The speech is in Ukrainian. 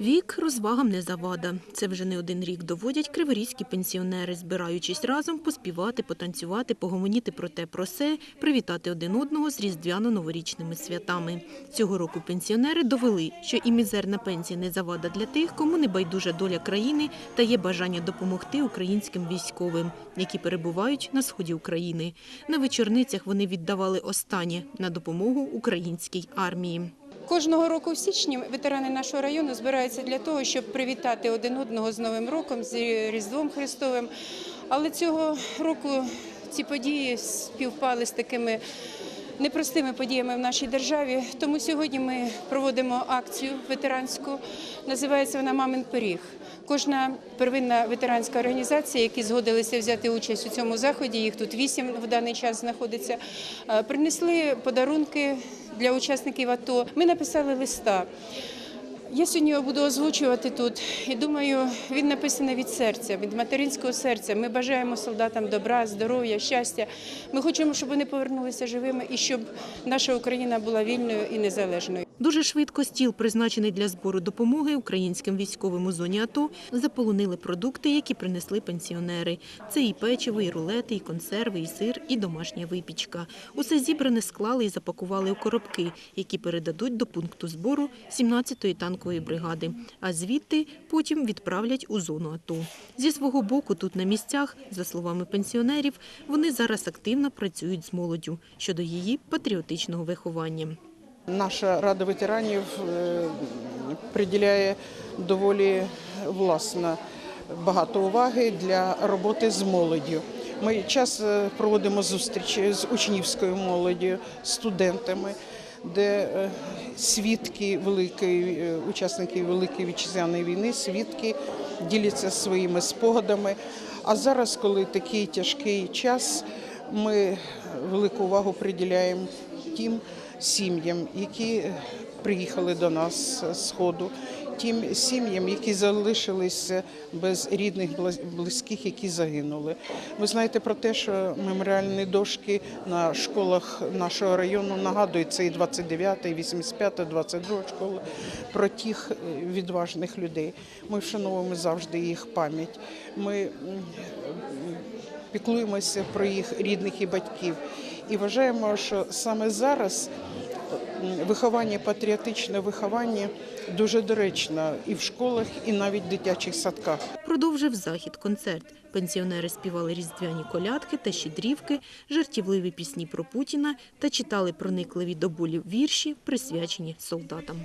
Вік розвагам не завада. Це вже не один рік доводять криворізькі пенсіонери, збираючись разом поспівати, потанцювати, погомоніти про те, про се, привітати один одного з різдвяно-новорічними святами. Цього року пенсіонери довели, що і мізерна пенсія не завада для тих, кому не байдужа доля країни та є бажання допомогти українським військовим, які перебувають на сході України. На вечорницях вони віддавали останнє на допомогу українській армії. Кожного року в січні ветерани нашого району збираються для того, щоб привітати один одного з Новим роком, з Різдвом Христовим. Але цього року ці події співпали з такими непростими подіями в нашій державі. Тому сьогодні ми проводимо акцію ветеранську. Називається вона Мамин пиріг. Кожна первинна ветеранська організація, які згодилися взяти участь у цьому заході, їх тут вісім в даний час знаходиться, е, принесли подарунки для учасників АТО. Ми написали листа. Я сьогодні його буду озвучувати тут, і думаю, він написаний від серця, від материнського серця. Ми бажаємо солдатам добра, здоров'я, щастя. Ми хочемо, щоб вони повернулися живими і щоб наша Україна була вільною і незалежною. Дуже швидко стіл, призначений для збору допомоги українським військовим у зоні АТО, заполонили продукти, які принесли пенсіонери. Це і печиво, і рулети, і консерви, і сир, і домашня випічка. Усе зібране склали і запакували у коробки, які передадуть до пункту збору 17-ї танкової бригади. А звідти потім відправлять у зону АТО. Зі свого боку, тут на місцях, за словами пенсіонерів, вони зараз активно працюють з молоддю щодо її патріотичного виховання. Наша рада ветеранів е, приділяє доволі власно багато уваги для роботи з молоддю. Ми часто проводимо зустрічі з учнівською молоддю, студентами, де е, свідки великої е, учасники Великої вітчизняної війни, свідки діляться своїми спогадами. А зараз, коли такий тяжкий час, ми велику увагу приділяємо тим сім'ям, які приїхали до нас з сходу, тим сім'ям, які залишилися без рідних близьких, які загинули. Ви знаєте про те, що меморіальні дошки на школах нашого району нагадують це і 29, і 85, 22 школа про тих е, відважних людей. Ми вшановуємо завжди їх пам'ять. Ми піклуємося про їх рідних і батьків. І вважаємо, що саме зараз виховання, патріотичне виховання дуже доречно і в школах, і навіть в дитячих садках. Продовжив захід концерт. Пенсіонери співали різдвяні колядки та щедрівки, жартівливі пісні про Путіна та читали проникливі до болів вірші, присвячені солдатам.